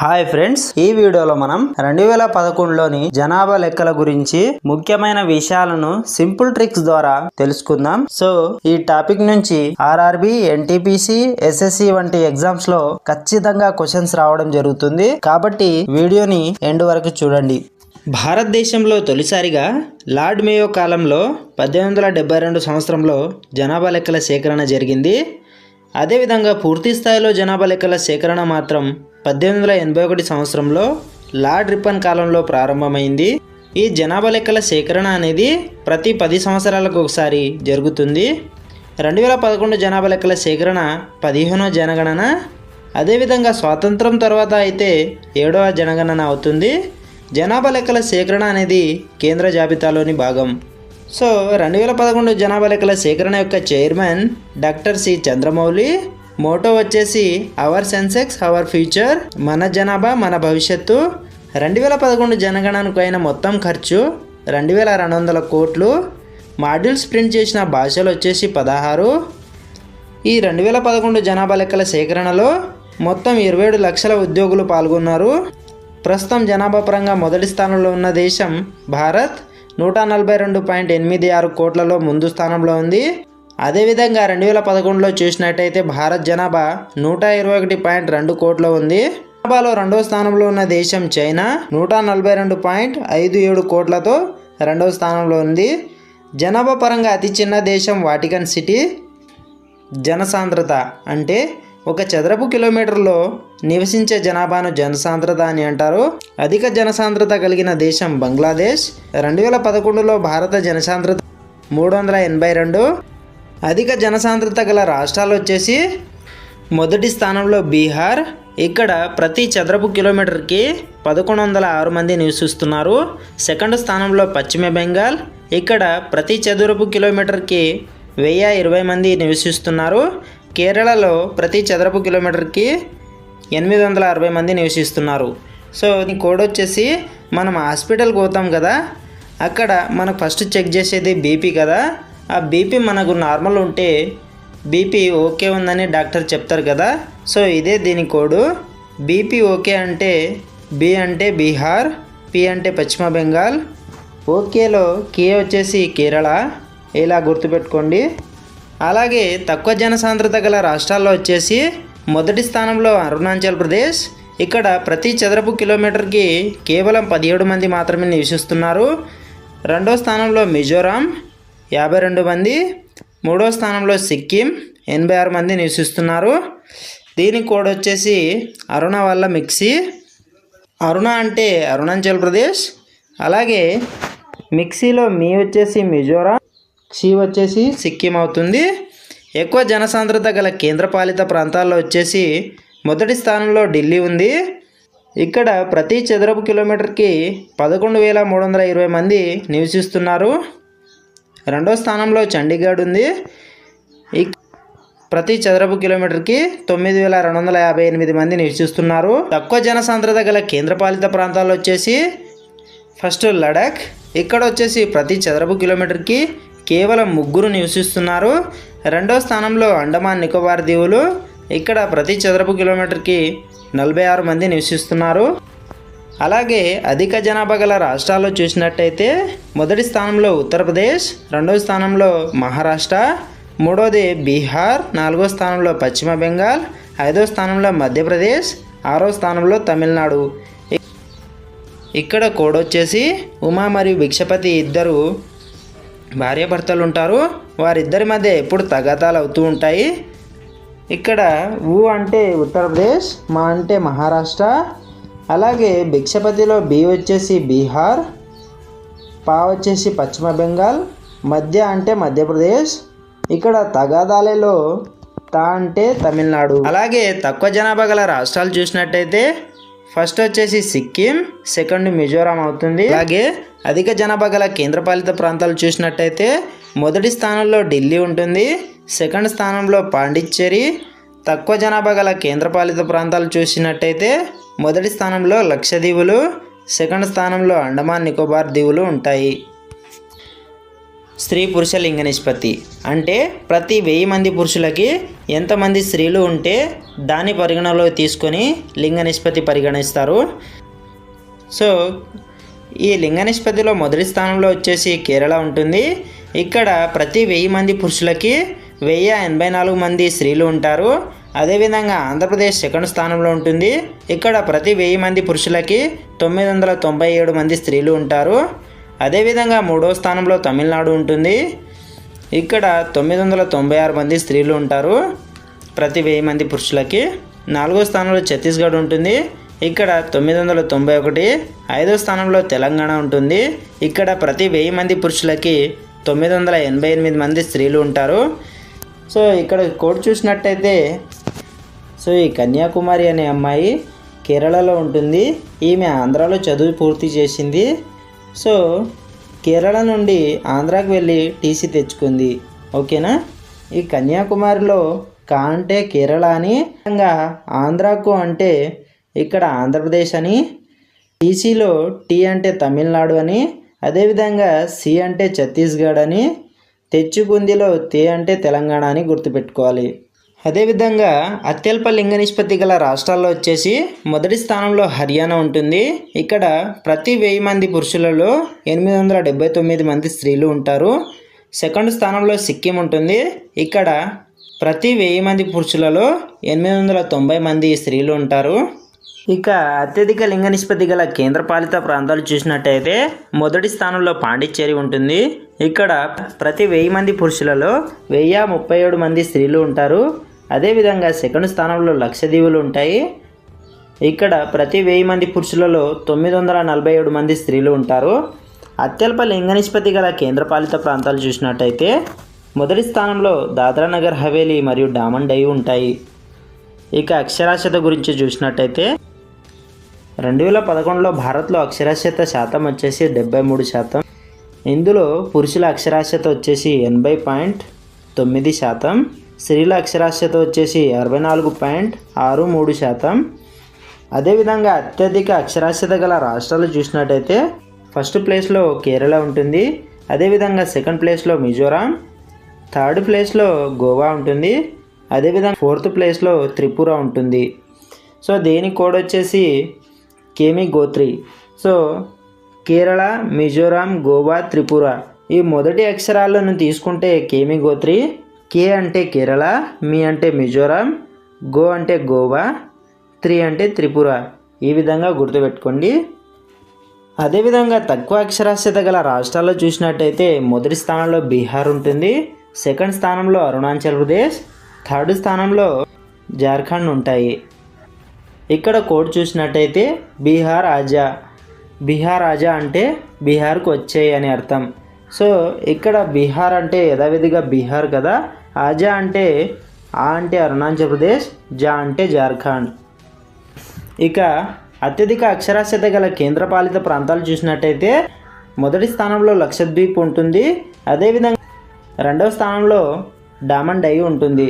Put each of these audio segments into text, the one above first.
Hi friends ఈ వీడియోలో మనం రెండు వేల పదకొండులోని జనాభా లెక్కల గురించి ముఖ్యమైన విషయాలను సింపుల్ ట్రిక్స్ ద్వారా తెలుసుకుందాం. సో ఈ టాపిక్ నుంచి ఆర్ఆర్బి ఎన్టీపీసీ ఎస్ఎస్సి వంటి ఎగ్జామ్స్లో ఖచ్చితంగా క్వశ్చన్స్ రావడం జరుగుతుంది. కాబట్టి వీడియోని ఎండ్ వరకు చూడండి. భారతదేశంలో తొలిసారిగా లార్డ్ మేయో కాలంలో పద్దెనిమిది వందల డెబ్బై రెండు సంవత్సరంలో జనాభా లెక్కల సేకరణ జరిగింది. అదేవిధంగా పూర్తి స్థాయిలో జనాభా లెక్కల సేకరణ మాత్రం పద్దెనిమిది వందల ఎనభై ఒకటి సంవత్సరంలో లార్డ్ రిప్పన్ కాలంలో ప్రారంభమైంది. ఈ జనాభా లెక్కల సేకరణ అనేది ప్రతి పది సంవత్సరాలకు ఒకసారి జరుగుతుంది. రెండు వేల పదకొండు జనాభా లెక్కల సేకరణ పదిహేనో జనగణన అదేవిధంగా స్వాతంత్రం తర్వాత అయితే ఏడవ జనగణన అవుతుంది. జనాభా లెక్కల సేకరణ అనేది కేంద్ర జాబితాలోని భాగం. సో రెండు వేల పదకొండు జనాభా లెక్కల సేకరణ యొక్క chairman doctor C. Chandramouli motto వచ్చేసి అవర్ సెన్సెక్స్ అవర్ ఫ్యూచర్ మన జనాభా మన భవిష్యత్తు రెండు వేల పదకొండు జనగణనకు అయిన మొత్తం ఖర్చు రెండు వేల రెండు వందల కోట్లు మాడ్యూల్స్ ప్రింట్ చేసిన భాషలు వచ్చేసి పదహారు ఈ రెండు వేల పదకొండు జనాభా లెక్కల సేకరణలో మొత్తం ఇరవై ఏడు లక్షల ఉద్యోగులు పాల్గొన్నారు. ప్రస్తుతం జనాభా పరంగా మొదటి స్థానంలో ఉన్న దేశం భారత్ నూట నలభై రెండు పాయింట్ ఎనిమిది ఆరు కోట్లలో ముందు స్థానంలో ఉంది. అదేవిధంగా రెండు వేల పదకొండులో చూసినట్టయితే భారత్ జనాభా నూట ఇరవై ఒకటి పాయింట్ రెండు కోట్ల ఉంది. జనాభాలో రెండవ స్థానంలో ఉన్న దేశం చైనా నూట నలభై రెండు పాయింట్ ఐదు ఏడు కోట్లతో రెండవ స్థానంలో ఉంది. జనాభా పరంగా అతి చిన్న దేశం వాటికన్ సిటీ. జనసాంద్రత అంటే ఒక చదరపు కిలోమీటర్లో నివసించే జనాభాను జనసాంద్రత అని అంటారు. అధిక జనసాంద్రత కలిగిన దేశం బంగ్లాదేశ్. రెండు వేల పదకొండులో భారత జనసాంద్రత మూడు వందల ఎనభై రెండు. అధిక జనసాంద్రత గల రాష్ట్రాలు వచ్చేసి మొదటి స్థానంలో బీహార్. ఇక్కడ ప్రతి చదరపు కిలోమీటర్కి పదకొండు వందల ఆరు మంది నివసిస్తున్నారు. సెకండ్ స్థానంలో పశ్చిమ బెంగాల్. ఇక్కడ ప్రతి చదరపు కిలోమీటర్కి వెయ్యి ఇరవై మంది నివసిస్తున్నారు. కేరళలో ప్రతి చదరపు కిలోమీటర్కి ఎనిమిది వందల అరవై మంది నివసిస్తున్నారు. సో ఈ కోడ్ వచ్చేసి మనం హాస్పిటల్కి పోతాం కదా. అక్కడ మనకు ఫస్ట్ చెక్ చేసేది బీపీ కదా. ఆ బీపీ మనకు నార్మల్ ఉంటే బీపీ ఓకే ఉందని డాక్టర్ చెప్తారు కదా. సో ఇదే దీని కోడు. బీపీ ఓకే అంటే బి అంటే బీహార్ పి అంటే పశ్చిమ బెంగాల్. ఓకేలో కే వచ్చేసి కేరళ. ఇలా గుర్తుపెట్టుకోండి. అలాగే తక్కువ జనసాంద్రత గల రాష్ట్రాల్లో వచ్చేసి మొదటి స్థానంలో అరుణాచల్ ప్రదేశ్. ఇక్కడ ప్రతి చదరపు కిలోమీటర్కి కేవలం పదిహేడు మంది మాత్రమే నివసిస్తున్నారు. రెండో స్థానంలో మిజోరాం యాభై రెండు మంది. మూడో స్థానంలో సిక్కిం. ఎనభై ఆరు మంది నివసిస్తున్నారు. దీని కోడ్ వచ్చేసి అరుణ వల్ల మిక్సీ. అరుణ అంటే అరుణాచల్ ప్రదేశ్. అలాగే మిక్సీలో మీ వచ్చేసి మిజోరాం. క్షీ వచ్చేసి సిక్కిం అవుతుంది. ఎక్కువ జనసాంద్రత గల కేంద్రపాలిత ప్రాంతాల్లో వచ్చేసి మొదటి స్థానంలో ఢిల్లీ ఉంది. ఇక్కడ ప్రతి చదరపు కిలోమీటర్కి పదకొండు వేల మూడు వందల ఇరవై మంది నివసిస్తున్నారు. రెండో స్థానంలో చండీగఢ్ ఉంది. ఇక్- ప్రతి చదరపు కిలోమీటర్కి తొమ్మిది వేల రెండు వందల యాభై ఎనిమిది మంది నివసిస్తున్నారు. తక్కువ జనసాంద్రత గల కేంద్రపాలిత ప్రాంతాల్లో వచ్చేసి ఫస్ట్ లడాక్ ఇక్కడ వచ్చేసి ప్రతి చదరపు కిలోమీటర్కి కేవలం ముగ్గురు నివసిస్తున్నారు. రెండో స్థానంలో అండమాన్ నికోబార్ దీవులు ఇక్కడ ప్రతి చదరపు కిలోమీటర్కి నలభై ఆరు మంది నివసిస్తున్నారు. అలాగే అధిక జనాభా గల రాష్ట్రాల్లో చూసినట్టయితే మొదటి స్థానంలో ఉత్తరప్రదేశ్ రెండవ స్థానంలో మహారాష్ట్ర మూడవది బీహార్ నాలుగో స్థానంలో పశ్చిమ బెంగాల్ ఐదో స్థానంలో మధ్యప్రదేశ్ ఆరో స్థానంలో తమిళనాడు. ఇక్కడ కోడొచ్చేసి ఉమా మరియు భిక్షపతి ఇద్దరు భార్యాభర్తలు ఉంటారు వారిద్దరి మధ్య ఎప్పుడు తగాదాలు అవుతూ ఉంటాయి. ఇక్కడ ఊ అంటే ఉత్తరప్రదేశ్ మా అంటే మహారాష్ట్ర అలాగే భిక్షపతిలో బి వచ్చేసి బీహార్ పా వచ్చేసి పశ్చిమ బెంగాల్ మధ్య అంటే మధ్యప్రదేశ్ ఇక్కడ తగాదాలలో తా అంటే తమిళనాడు. అలాగే తక్కువ జనాభా గల రాష్ట్రాలు చూసినట్టయితే ఫస్ట్ వచ్చేసి సిక్కిం సెకండ్ మిజోరాం అవుతుంది. అలాగే అధిక జనాభా గల కేంద్రపాలిత ప్రాంతాలు చూసినట్టయితే మొదటి స్థానంలో ఢిల్లీ ఉంటుంది సెకండ్ స్థానంలో పాండిచ్చేరి తక్కువ జనాభా గల కేంద్రపాలిత ప్రాంతాలు చూసినట్టయితే మొదటి స్థానంలో లక్షద్వీపులు సెకండ్ స్థానంలో అండమాన్ నికోబార్ దీవులు ఉంటాయి. స్త్రీ పురుష లింగ నిష్పత్తి. అంటే ప్రతి వెయ్యి మంది పురుషులకి ఎంతమంది స్త్రీలు ఉంటే దాని పరిగణలో తీసుకొని లింగ నిష్పత్తి పరిగణిస్తారు. సో ఈ లింగ నిష్పత్తిలో మొదటి స్థానంలో వచ్చేసి కేరళ ఉంటుంది. ఇక్కడ ప్రతి వెయ్యి మంది పురుషులకి వెయ్యి ఎనభై నాలుగు మంది స్త్రీలు ఉంటారు. అదేవిధంగా ఆంధ్రప్రదేశ్ సెకండ్ స్థానంలో ఉంటుంది. ఇక్కడ ప్రతి వెయ్యి మంది పురుషులకి తొమ్మిది వందల తొంభై ఏడు మంది స్త్రీలు ఉంటారు. అదేవిధంగా మూడో స్థానంలో తమిళనాడు ఉంటుంది. ఇక్కడ తొమ్మిది వందల తొంభై ఆరు మంది స్త్రీలు ఉంటారు. ప్రతి వెయ్యి మంది పురుషులకి. నాలుగో స్థానంలో ఛత్తీస్గఢ్ ఉంటుంది. ఇక్కడ తొమ్మిది వందల తొంభై ఒకటి. ఐదో స్థానంలో తెలంగాణ ఉంటుంది. ఇక్కడ ప్రతి వెయ్యి మంది పురుషులకి తొమ్మిది వందల ఎనభై ఎనిమిది మంది స్త్రీలు ఉంటారు. సో ఇక్కడ కోడ్ చూసినట్టయితే సో ఈ కన్యాకుమారి అనే అమ్మాయి కేరళలో ఉంటుంది. ఈమె ఆంధ్రాలో చదువు పూర్తి చేసింది. సో కేరళ నుండి ఆంధ్రాకి వెళ్ళి టీసీ తెచ్చుకుంది. ఓకేనా? ఈ కన్యాకుమారిలో కా అంటే కేరళ అని ఆంధ్రాకు అంటే ఇక్కడ ఆంధ్రప్రదేశ్ అని టీసీలో టీ అంటే తమిళనాడు అని అదేవిధంగా సి అంటే ఛత్తీస్గఢ్ అని తెచ్చుకుందిలో తే అంటే తెలంగాణ అని గుర్తుపెట్టుకోవాలి. అదేవిధంగా అత్యల్ప లింగ నిష్పత్తి గల రాష్ట్రాల్లో వచ్చేసి మొదటి స్థానంలో హర్యానా ఉంటుంది. ఇక్కడ ప్రతి వెయ్యి మంది పురుషులలో ఎనిమిది వందల డెబ్బై తొమ్మిది మంది స్త్రీలు ఉంటారు. సెకండ్ స్థానంలో సిక్కిం ఉంటుంది. ఇక్కడ ప్రతి వెయ్యి మంది పురుషులలో ఎనిమిది వందల తొంభై మంది స్త్రీలు ఉంటారు. ఇక అత్యధిక లింగ నిష్పత్తి గల కేంద్రపాలిత ప్రాంతాలు చూసినట్టయితే మొదటి స్థానంలో పాండిచ్చేరి ఉంటుంది. ఇక్కడ ప్రతి వెయ్యి మంది పురుషులలో వెయ్యి ముప్పై ఏడు మంది స్త్రీలు ఉంటారు. అదేవిధంగా సెకండ్ స్థానంలో లక్షద్వీపులు ఉంటాయి. ఇక్కడ ప్రతి వెయ్యి మంది పురుషులలో తొమ్మిది వందల నలభై ఏడు మంది స్త్రీలు ఉంటారు. అత్యల్ప లింగ నిష్పత్తి గల కేంద్రపాలిత ప్రాంతాలు చూసినట్టయితే మొదటి స్థానంలో దాద్రా నగర్ హవేలీ మరియు డామన్ డై ఉంటాయి. ఇక అక్షరాస్యత గురించి చూసినట్టయితే రెండు వేల పదకొండులో భారత్లో అక్షరాస్యత శాతం వచ్చేసి డెబ్బై మూడు శాతం. ఇందులో పురుషుల అక్షరాస్యత వచ్చేసి ఎనభై పాయింట్ తొమ్మిది శాతం. స్త్రీల అక్షరాస్యత వచ్చేసి అరవై నాలుగు పాయింట్ ఆరు మూడు శాతం. అదేవిధంగా అత్యధిక అక్షరాస్యత గల రాష్ట్రాలు చూసినట్టయితే ఫస్ట్ ప్లేస్లో కేరళ ఉంటుంది. అదేవిధంగా సెకండ్ ప్లేస్లో మిజోరాం. థర్డ్ ప్లేస్లో గోవా ఉంటుంది. అదేవిధంగా ఫోర్త్ ప్లేస్లో త్రిపుర ఉంటుంది. సో దేని కోడ్ వచ్చేసి కేమి గోత్రి. సో కేరళ మిజోరాం గోవా త్రిపుర ఈ మొదటి అక్షరాలను తీసుకుంటే కేమి గోత్రి? కే అంటే కేరళ మీ అంటే మిజోరాం గో అంటే గోవా త్రీ అంటే త్రిపుర. ఈ విధంగా గుర్తుపెట్టుకోండి. అదేవిధంగా తక్కువ అక్షరాస్యత గల రాష్ట్రాల్లో చూసినట్టయితే మొదటి స్థానంలో బీహార్ ఉంటుంది సెకండ్ స్థానంలో అరుణాచల్ ప్రదేశ్ థర్డ్ స్థానంలో జార్ఖండ్ ఉంటాయి. ఇక్కడ కోడ్ చూసినట్టయితే బీహార్ ఆజా బీహార్ ఆజా అంటే బీహార్కు వచ్చాయి అని అర్థం. సో ఇక్కడ బీహార్ అంటే యథావిధిగా బీహార్ కదా. ఆజా అంటే ఆ అంటే అరుణాచల్ ప్రదేశ్ జా అంటే జార్ఖండ్. ఇక అత్యధిక అక్షరాస్యత గల కేంద్రపాలిత ప్రాంతాలు చూసినట్టయితే మొదటి స్థానంలో లక్షద్వీప్ ఉంటుంది. అదేవిధంగా రెండవ స్థానంలో డామన్ డై ఉంటుంది.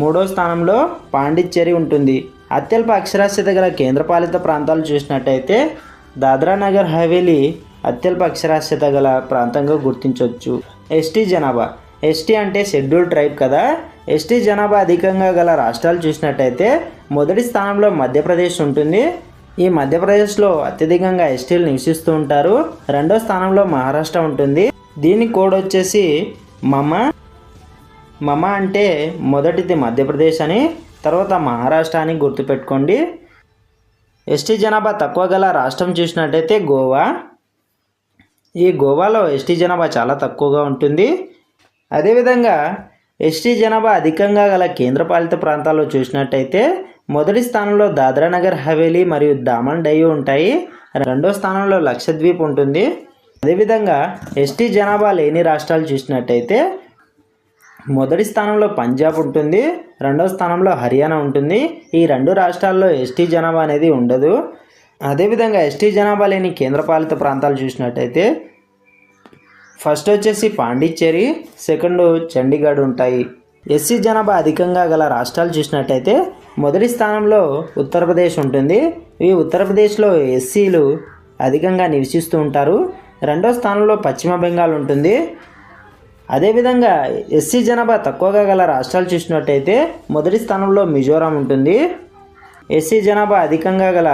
మూడో స్థానంలో పాండిచ్చేరి ఉంటుంది. అత్యల్ప అక్షరాస్యత గల కేంద్రపాలిత ప్రాంతాలు చూసినట్టయితే దాద్రా నగర్ హవేలీ అత్యల్ప అక్షరాస్యత గల ప్రాంతంగా గుర్తించవచ్చు ఎస్టీ జనాభా. ఎస్టీ అంటే షెడ్యూల్ ట్రైబ్ కదా. ఎస్టీ జనాభా అధికంగా గల రాష్ట్రాలు చూసినట్టయితే మొదటి స్థానంలో మధ్యప్రదేశ్ ఉంటుంది. ఈ మధ్యప్రదేశ్లో అత్యధికంగా ఎస్టీలు నివసిస్తూ ఉంటారు. రెండో స్థానంలో మహారాష్ట్ర ఉంటుంది. దీని కోడ్ వచ్చేసి మమ. మమ అంటే మొదటిది మధ్యప్రదేశ్ అని తర్వాత మహారాష్ట్ర అని గుర్తుపెట్టుకోండి. ఎస్టీ జనాభా తక్కువ గల రాష్ట్రం చూసినట్టయితే గోవా. ఈ గోవాలో ఎస్టీ జనాభా చాలా తక్కువగా ఉంటుంది. అదేవిధంగా ఎస్టీ జనాభా అధికంగా గల కేంద్రపాలిత ప్రాంతాల్లో చూసినట్టయితే మొదటి స్థానంలో దాద్రా నగర్ హవేలీ మరియు దామన్ డయ్యూ ఉంటాయి. రెండో స్థానంలో లక్షద్వీప్ ఉంటుంది. అదేవిధంగా ఎస్టీ జనాభా లేని రాష్ట్రాలు చూసినట్టయితే మొదటి స్థానంలో పంజాబ్ ఉంటుంది. రెండవ స్థానంలో హర్యానా ఉంటుంది. ఈ రెండు రాష్ట్రాల్లో ఎస్టీ జనాభా అనేది ఉండదు. అదేవిధంగా ఎస్టీ జనాభా లేని కేంద్రపాలిత ప్రాంతాలు చూసినట్టయితే ఫస్ట్ వచ్చేసి పాండిచ్చేరి సెకండ్ చండీగఢ్ ఉంటాయి. ఎస్సీ జనాభా అధికంగా గల రాష్ట్రాలు చూసినట్టయితే మొదటి స్థానంలో ఉత్తరప్రదేశ్ ఉంటుంది. ఈ ఉత్తరప్రదేశ్లో ఎస్సీలు అధికంగా నివసిస్తూ ఉంటారు. రెండో స్థానంలో పశ్చిమ బెంగాల్ ఉంటుంది. అదేవిధంగా ఎస్సీ జనాభా తక్కువగా గల రాష్ట్రాలు చూసినట్టయితే మొదటి స్థానంలో మిజోరాం ఉంటుంది. ఎస్సీ జనాభా అధికంగా గల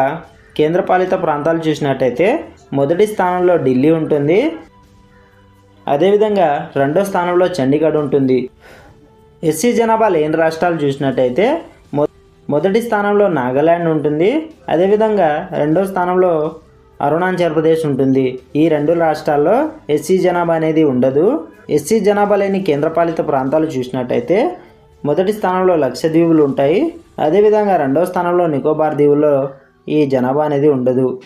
కేంద్రపాలిత ప్రాంతాలు చూసినట్టయితే మొదటి స్థానంలో ఢిల్లీ ఉంటుంది. అదేవిధంగా రెండో స్థానంలో చండీగఢ్ ఉంటుంది. ఎస్సీ జనాభా లేని రాష్ట్రాలు చూసినట్టయితే మొ- మొదటి స్థానంలో నాగాల్యాండ్ ఉంటుంది. అదేవిధంగా రెండో స్థానంలో అరుణాచల్ ప్రదేశ్ ఉంటుంది. ఈ రెండు రాష్ట్రాల్లో ఎస్సీ జనాభా అనేది ఉండదు. ఎస్సీ జనాభా లేని కేంద్రపాలిత ప్రాంతాలు చూసినట్టయితే మొదటి స్థానంలో లక్షద్వీపులు ఉంటాయి. అదేవిధంగా రెండో స్థానంలో నికోబార్ దీవుల్లో ఈ జనాభా అనేది ఉండదు.